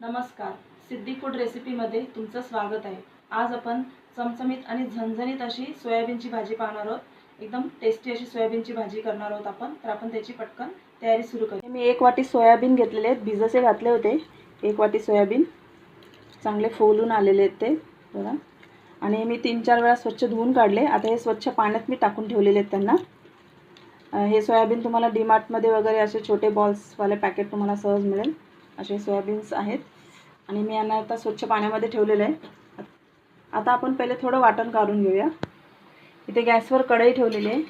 नमस्कार. सिद्धी फूड रेसिपीमध्ये तुमचं स्वागत आहे. आज आपण चमचमीत आणि झणझणीत अशी सोयाबीनची भाजी पाहणार आहोत. एकदम टेस्टी अशी सोयाबीनची भाजी करणार आहोत आपण. तर आपण त्याची पटकन तयारी सुरू करू. मी एक वाटी सोयाबीन घेतलेले आहेत. भिजसे घातले होते. एक वाटी सोयाबीन. चांगले फुलून आलेले आहेत ते. बघा. आणि मी तीन चार वेळा स्वच्छ धुवून काढले. आता हे स्वच्छ पाण्यात मी टाकून ठेवलेले आहेत त्यांना. हे सोयाबीन तुम्हाला डीमार्टमध्ये वगैरे असे छोटे बॉल्सवाले पॅकेट तुम्हाला सहज मिळेल. असे सोयाबीन्स आहेत. आणि मी यांना आता स्वच्छ पाण्यामध्ये ठेवलेलं आहे. आता आपण पहिले थोडं वाटण काढून घेऊया. इथे गॅसवर कढई ठेवलेली आहे.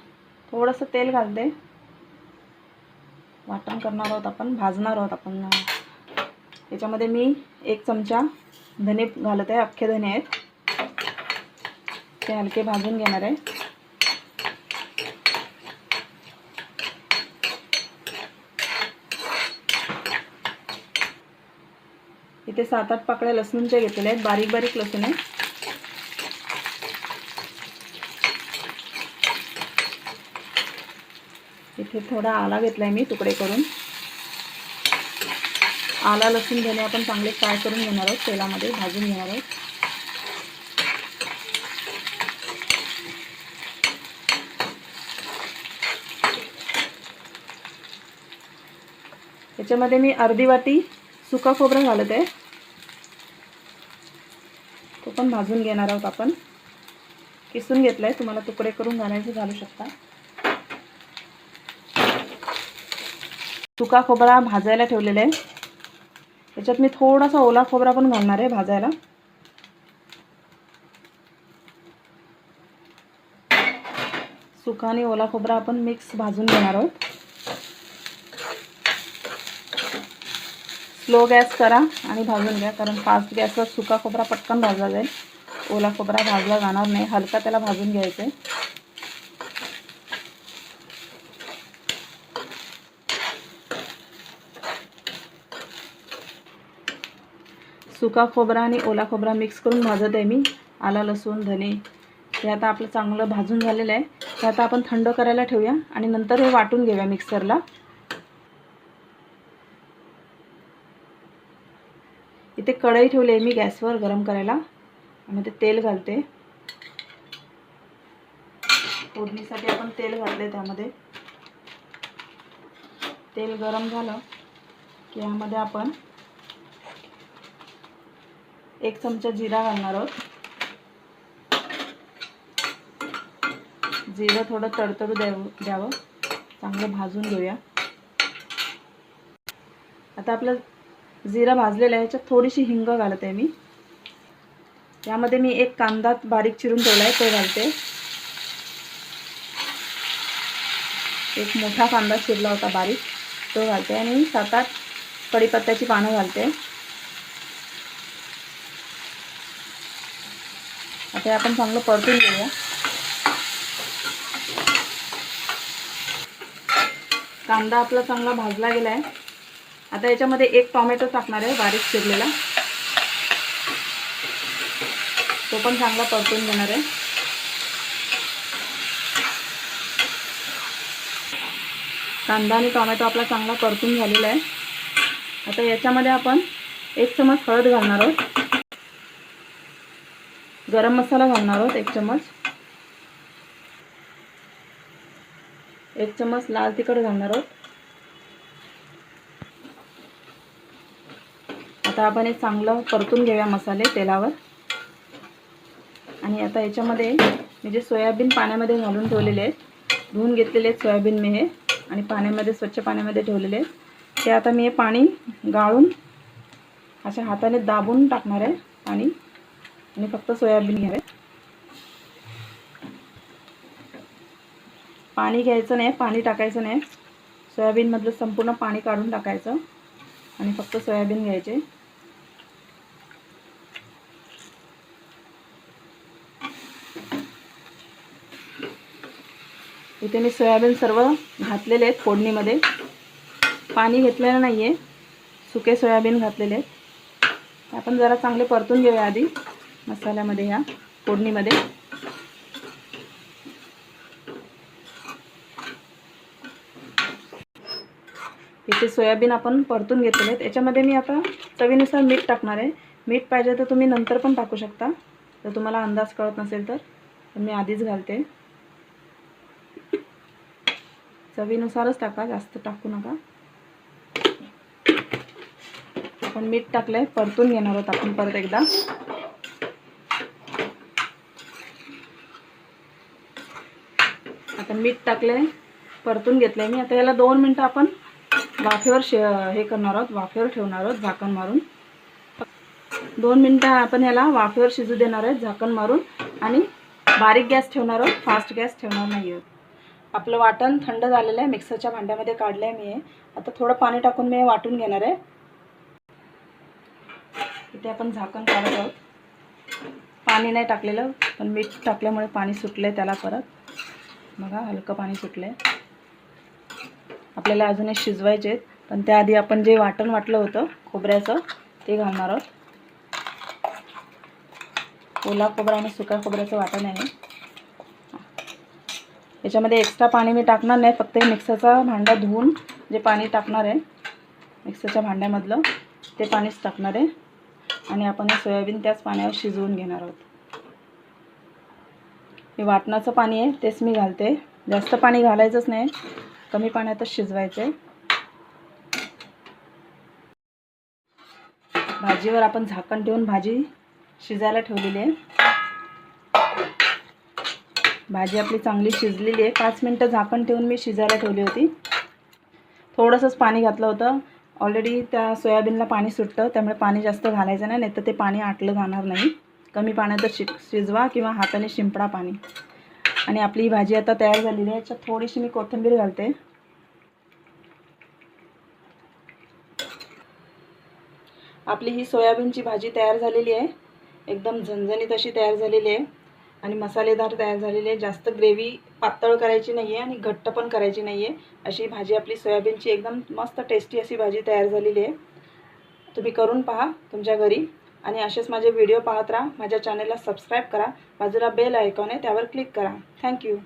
थोडंसं तेल घालते. वाटण करणार आहोत आपण भाजणार आहोत आपण. याच्यामध्ये मी एक चमचा धने घालत आहे. अख्खे धने आहेत. ते हलके भाजून घेणार आहे. इथे सात आठ पाकळ्या लसूणच्या घेतलेल्या आहेत. बारीक बारीक लसूण आहे. इथे थोडा आला घेतलाय मी तुकडे करून. आला लसूण घेणे आपण चांगले फ्राय करून घेणार आहोत. तेलामध्ये भाजून घेणार आहोत. याच्यामध्ये मी अर्धी वाटी सुका खोबरं घालत आहे तो पण भाजून घेणार आहोत आपण. किसून घेतलं आहे तुम्हाला तुकडे करून घालायचे घालू शकता. सुका खोबरा भाजायला ठेवलेला आहे त्याच्यात मी थोडासा ओला खोबरा पण घालणार आहे भाजायला. सुका आणि ओला खोबरा आपण मिक्स भाजून घेणार आहोत. स्लो गॅस करा आणि भाजून घ्या कारण फास्ट गॅसवर सुका खोबरा पटकन भाजला जाईल. ओला खोबरा भाजला जाणार नाही हलका त्याला भाजून घ्यायचं आहे सुका खोबरा आणि ओला खोबरा मिक्स करून भाजत आहे मी. आला लसूण धने हे आता आपलं चांगलं भाजून झालेलं आहे. ते आता आपण थंड करायला ठेवूया आणि नंतर हे वाटून घेऊया मिक्सरला. इथे कढई ठेवली आहे मी गॅसवर गरम करायला. आणि ते तेल घालते. फोडणीसाठी आपण तेल घातले त्यामध्ये. तेल गरम झालं की यामध्ये आपण एक चमचा जिरा घालणार आहोत. जिरं थोडं तडतडू द्यावं द्यावं. चांगलं भाजून घेऊया. आता आपलं जिरा भाजलेला आहे याच्यात थोडीशी हिंग घालत आहे मी. यामध्ये मी एक कांदा बारीक चिरून ठेवला आहे तो घालते. एक मोठा कांदा चिरला होता बारीक तो घालते आणि सात आठ कढीपत्त्याची पानं घालते. आता आपण चांगलं परतून घेऊया. कांदा आपला चांगला भाजला गेला आहे आता याच्यामध्ये एक टॉमॅटो टाकणार आहे बारीक चिरलेला. तो पण चांगला परतून घेणार आहे. कांदा आणि टॉमॅटो आपला चांगला परतून झालेला आहे. आता याच्यामध्ये आपण एक चमच हळद घालणार आहोत. गरम मसाला घालणार आहोत एक चमच एक चमच लाल तिखट घालणार आहोत. आता आपण हे चांगलं परतून घेऊया मसाले तेलावर. आणि आता याच्यामध्ये मी जे सोयाबीन पाण्यामध्ये घालून ठेवलेले आहेत धुवून घेतलेले आहेत सोयाबीन मी हे आणि पाण्यामध्ये स्वच्छ पाण्यामध्ये ठेवलेले आहेत. ते आता मी हे पाणी गाळून अशा हाताने दाबून टाकणार आहे पाणी. आणि फक्त सोयाबीन घ्यावे. पाणी घ्यायचं नाही पाणी टाकायचं नाही. सोयाबीनमधलं संपूर्ण पाणी काढून टाकायचं. आणि फक्त सोयाबीन घ्यायचे. इथे मी सोयाबीन सर्व घातलेले आहेत फोडणीमध्ये. पाणी घेतलेलं नाही आहे सुके सोयाबीन घातलेले आहेत. आपण जरा चांगले परतून घेऊया आधी मसाल्यामध्ये ह्या फोडणीमध्ये. इथे सोयाबीन आपण परतून घेतलेले आहेत. याच्यामध्ये मी आता चवीनुसार मीठ टाकणार आहे. मीठ पाहिजे तर तुम्ही नंतर पण टाकू शकता. जर तुम्हाला अंदाज कळत नसेल तर. तर मी आधीच घालते. चवीनुसारच टाका जास्त टाकू नका. आपण मीठ टाकलंय परतून घेणार आहोत आपण परत एकदा. आता मीठ टाकलंय परतून घेतलंय मी. आता याला दोन मिनटं आपण वाफेवर शे हे करणार आहोत वाफेवर ठेवणार आहोत झाकण मारून. दोन मिनटं आपण याला वाफेवर शिजू देणार आहेत झाकण मारून. आणि बारीक गॅस ठेवणार आहोत फास्ट गॅस ठेवणार नाही आहोत आपलं वाटण थंड झालेलं आहे मिक्सरच्या भांड्यामध्ये काढलं आहे मी आता थोडं पाणी टाकून मी वाटून घेणार आहे. इथे आपण झाकण काढत आहोत. पाणी नाही टाकलेलं पण मीठ टाकल्यामुळे पाणी सुटलं आहे त्याला परत. बघा हलकं पाणी सुटलं आहे आपल्याला अजूनही शिजवायचे आहेत पण त्याआधी आपण जे वाटण वाटलं होतं खोबऱ्याचं ते घालणार आहोत. ओला खोबरा आणि सुका खोबऱ्याचं वाटण आहे याच्यामध्ये एक्स्ट्रा पाणी मी टाकणार नाही फक्त मिक्सरचा भांडा धुवून जे पाणी टाकणार आहे मिक्सरच्या भांड्यामधलं ते पाणीच टाकणार आहे. आणि आपण हे सोयाबीन त्याच पाण्यावर शिजवून घेणार आहोत. हे वाटणाचं पाणी आहे तेच मी घालते. जास्त पाणी घालायचंच नाही कमी पाण्यातच शिजवायचं आहे भाजीवर आपण झाकण ठेवून भाजी शिजायला ठेवलेली आहे. भाजी आपली चांगली शिजलेली आहे. पाच मिनटं झाकण ठेवून मी शिजायला ठेवली होती. थोडंसंच पाणी घातलं होतं. ऑलरेडी त्या सोयाबीनला पाणी सुटतं त्यामुळे पाणी जास्त घालायचं नाही नाही तर ते पाणी आटलं जाणार नाही. कमी पाण्यातच शि शिजवा किंवा हाताने शिंपडा पाणी. आणि आपली ही भाजी आता तयार झालेली आहे. याच्यात थोडीशी मी कोथिंबीर घालते. आपली ही सोयाबीनची भाजी तयार झालेली आहे. एकदम झणझणीत अशी तयार झालेली आहे. आणि मसालेदार तयार झालेली आहे जास्त ग्रेव्ही पातळ करायची नाही आहे आणि घट्ट पण करायची नाही आहे अशी भाजी आपली सोयाबीनची एकदम मस्त टेस्टी अशी भाजी तयार झालेली आहे. तुम्ही करून पहा तुमच्या घरी. आणि असेच माझे व्हिडिओ पाहत राहा. माझ्या चॅनलला सबस्क्राईब करा. बाजूला बेल आयकॉन आहे त्यावर क्लिक करा. थँक्यू